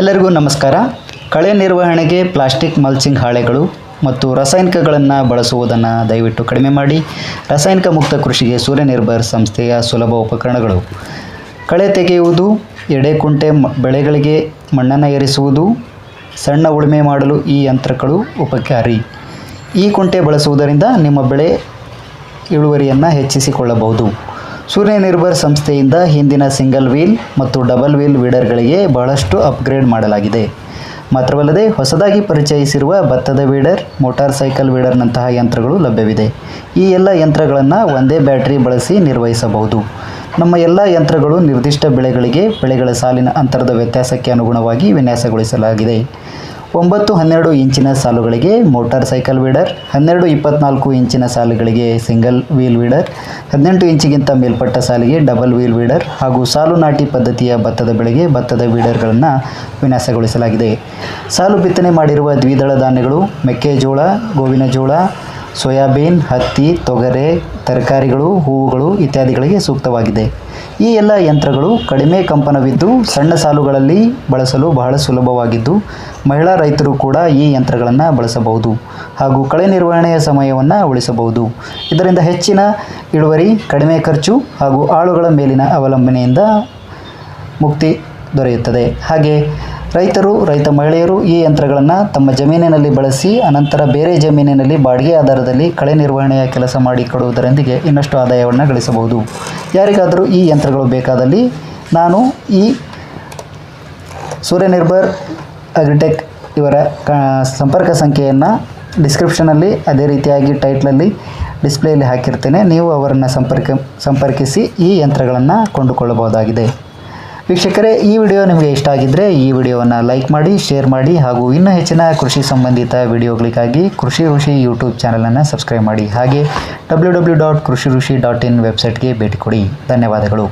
ಎಲ್ಲರಿಗೂ ನಮಸ್ಕಾರ. ಕಳೆ ನಿರ್ವಹಣೆಗೆ ಪ್ಲಾಸ್ಟಿಕ್ ಮಲ್ಚಿಂಗ್ ಹಾಳೆಗಳು ಮತ್ತು ರಾಸಾಯನಿಕಗಳನ್ನು ಬಳಸುವುದನ್ನು ದಯವಿಟ್ಟು ಕಡಿಮೆ ಮಾಡಿ. ರಾಸಾಯನಿಕ ಮುಕ್ತ ಕೃಷಿಗೆ ಸೂರ್ಯನಿರ್ಭರ್ ಸಂಸ್ಥೆಯ ಸುಲಭ ಉಪಕರಣಗಳು. ಕಳೆ ತೆಗೆಯುವುದು ಎಡೆಕುಂಟೆ ಬೆಳೆಗಳಿಗೆ ಮಣ್ಣನ್ನು ಏರಿಸುವುದು, ಸಣ್ಣ ಉಳುಮೆ ಮಾಡಲು ಈ ಯಂತ್ರಗಳು ಉಪಕಾರಿ. ಈ ಕುಂಟೆ ಬಳಸುವುದರಿಂದ ನಿಮ್ಮ ಬೆಳೆ ಇಳುವರಿಯನ್ನು ಹೆಚ್ಚಿಸಿಕೊಳ್ಳಬಹುದು. ಸೂರ್ಯ ನಿರ್ಭರ್ ಸಂಸ್ಥೆಯಿಂದ ಹಿಂದಿನ ಸಿಂಗಲ್ ವೀಲ್ ಮತ್ತು ಡಬಲ್ ವೀಲ್ ವೀಡರ್ಗಳಿಗೆ ಬಹಳಷ್ಟು ಅಪ್ಗ್ರೇಡ್ ಮಾಡಲಾಗಿದೆ. ಮಾತ್ರವಲ್ಲದೆ, ಹೊಸದಾಗಿ ಪರಿಚಯಿಸಿರುವ ಭತ್ತದ ವೀಡರ್, ಮೋಟಾರ್ ಸೈಕಲ್ ವೀಡರ್ನಂತಹ ಯಂತ್ರಗಳು ಲಭ್ಯವಿದೆ. ಈ ಎಲ್ಲ ಯಂತ್ರಗಳನ್ನು ಒಂದೇ ಬ್ಯಾಟರಿ ಬಳಸಿ ನಿರ್ವಹಿಸಬಹುದು. ನಮ್ಮ ಎಲ್ಲ ಯಂತ್ರಗಳು ನಿರ್ದಿಷ್ಟ ಬೆಳೆಗಳಿಗೆ, ಬೆಳೆಗಳ ಸಾಲಿನ ಅಂತರದ ವ್ಯತ್ಯಾಸಕ್ಕೆ ಅನುಗುಣವಾಗಿ ವಿನ್ಯಾಸಗೊಳಿಸಲಾಗಿದೆ. ಒಂಬತ್ತು ಹನ್ನೆರಡು ಇಂಚಿನ ಸಾಲುಗಳಿಗೆ ಮೋಟಾರ್ ಸೈಕಲ್ ವೀಡರ್, ಹನ್ನೆರಡು ಇಪ್ಪತ್ನಾಲ್ಕು ಇಂಚಿನ ಸಾಲುಗಳಿಗೆ ಸಿಂಗಲ್ ವೀಲ್ ವೀಡರ್, ಹದಿನೆಂಟು ಇಂಚಿಗಿಂತ ಮೇಲ್ಪಟ್ಟ ಸಾಲಿಗೆ ಡಬಲ್ ವೀಲ್ ವೀಡರ್ ಹಾಗೂ ಸಾಲು ನಾಟಿ ಪದ್ಧತಿಯ ಭತ್ತದ ಬೆಳೆಗೆ ಭತ್ತದ ವೀಡರ್ಗಳನ್ನು ವಿನ್ಯಾಸಗೊಳಿಸಲಾಗಿದೆ. ಸಾಲು ಬಿತ್ತನೆ ಮಾಡಿರುವ ದ್ವಿದಳ ಧಾನ್ಯಗಳು ಮೆಕ್ಕೆಜೋಳ ಗೋವಿನ ಜೋಳ ಸೋಯಾಬೀನ್, ಹತ್ತಿ, ತೊಗರೆ, ತರಕಾರಿಗಳು, ಹೂವುಗಳು ಇತ್ಯಾದಿಗಳಿಗೆ ಸೂಕ್ತವಾಗಿದೆ. ಈ ಎಲ್ಲ ಯಂತ್ರಗಳು ಕಡಿಮೆ ಕಂಪನವಿದ್ದು ಸಣ್ಣ ಸಾಲುಗಳಲ್ಲಿ ಬಳಸಲು ಬಹಳ ಸುಲಭವಾಗಿದ್ದು ಮಹಿಳಾ ರೈತರು ಕೂಡ ಈ ಯಂತ್ರಗಳನ್ನು ಬಳಸಬಹುದು ಹಾಗೂ ಕಳೆ ನಿರ್ವಹಣೆಯ ಸಮಯವನ್ನು ಉಳಿಸಬಹುದು. ಇದರಿಂದ ಹೆಚ್ಚಿನ ಇಳುವರಿ, ಕಡಿಮೆ ಖರ್ಚು ಹಾಗೂ ಆಳುಗಳ ಮೇಲಿನ ಅವಲಂಬನೆಯಿಂದ ಮುಕ್ತಿ ದೊರೆಯುತ್ತದೆ. ಹಾಗೆ ರೈತರು, ರೈತ ಮಹಿಳೆಯರು ಈ ಯಂತ್ರಗಳನ್ನು ತಮ್ಮ ಜಮೀನಿನಲ್ಲಿ ಬಳಸಿ ಅನಂತರ ಬೇರೆ ಜಮೀನಿನಲ್ಲಿ ಬಾಡಿಗೆ ಆಧಾರದಲ್ಲಿ ಕಳೆ ನಿರ್ವಹಣೆಯ ಕೆಲಸ ಮಾಡಿಕೊಡುವುದರೊಂದಿಗೆ ಇನ್ನಷ್ಟು ಆದಾಯವನ್ನು ಗಳಿಸಬಹುದು. ಯಾರಿಗಾದರೂ ಈ ಯಂತ್ರಗಳು ಬೇಕಾದಲ್ಲಿ ನಾನು ಈ ಸೂರ್ಯನಿರ್ಭರ್ ಅಗ್ರಿಟೆಕ್ ಇವರ ಸಂಪರ್ಕ ಸಂಖ್ಯೆಯನ್ನು ಡಿಸ್ಕ್ರಿಪ್ಷನಲ್ಲಿ ಅದೇ ರೀತಿಯಾಗಿ ಟೈಟ್ಲಲ್ಲಿ ಡಿಸ್ಪ್ಲೇಯಲ್ಲಿ ಹಾಕಿರ್ತೇನೆ. ನೀವು ಅವರನ್ನು ಸಂಪರ್ಕ ಸಂಪರ್ಕಿಸಿ ಈ ಯಂತ್ರಗಳನ್ನು ಕೊಂಡುಕೊಳ್ಳಬಹುದಾಗಿದೆ. ವೀಕ್ಷಕರೇ, ಈ ವಿಡಿಯೋ ನಿಮಗೆ ಇಷ್ಟ ಆಗಿದ್ದರೆ ಈ ವಿಡಿಯೋವನ್ನು ಲೈಕ್ ಮಾಡಿ, ಶೇರ್ ಮಾಡಿ ಹಾಗೂ ಇನ್ನೂ ಹೆಚ್ಚಿನ ಕೃಷಿ ಸಂಬಂಧಿತ ವಿಡಿಯೋಗಳಿಗಾಗಿ ಕೃಷಿ ಋಷಿ ಯೂಟ್ಯೂಬ್ ಚಾನಲನ್ನು ಸಬ್ಸ್ಕ್ರೈಬ್ ಮಾಡಿ. ಹಾಗೆ ಡಬ್ಲ್ಯೂ ಡಬ್ಲ್ಯೂ ಡಾಟ್ ಕೃಷಿ ಋಷಿ ಡಾಟ್ ಇನ್ ವೆಬ್ಸೈಟ್ಗೆ ಭೇಟಿ ಕೊಡಿ. ಧನ್ಯವಾದಗಳು.